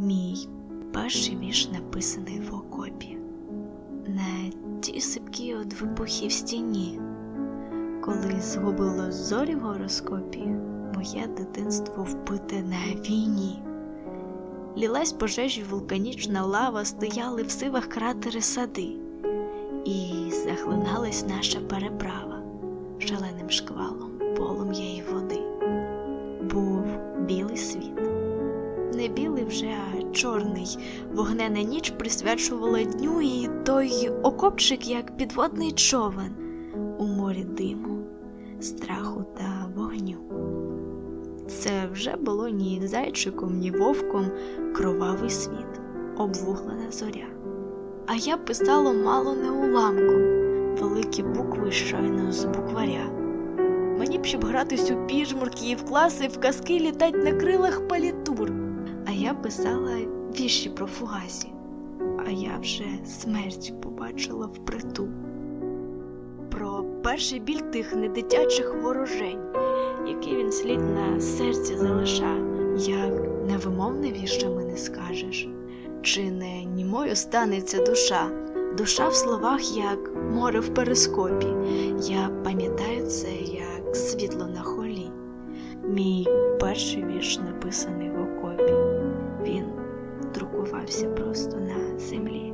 Мій перший вірш написаний в окопі, на тій сипкій од вибухів стіні. Коли згубило зорі в гороскопі, моє дитинство вбите на війні. Лілась пожежі вулканічна лава, стояли в сивах кратери сади, і захлиналась наша переправа шаленим шквалом полум'я і води. Був білий світ. Не білий вже, а чорний. Вогнена ніч присвячувала дню, і той окопчик, як підводний човен у морі диму, страху та вогню. Це вже було ні зайчиком, ні вовком кровавий світ, обвуглена зоря. А я писала мало не уламком, великі букви щойно з букваря. Мені б щоб гратись у піжмурки і в класи в казки літать на крилах палітур. Я писала вірші про фугасі, а я вже смерть побачила впритул. Про перший біль тих недитячих ворожень, який він слід на серці залиша, як невимовне віршами не скажеш, чи не німою станеться душа, душа в словах, як море в перископі. Я пам'ятаю це, як світло на холі. Мій перший вірш написаний в окопі. Він просто на землі.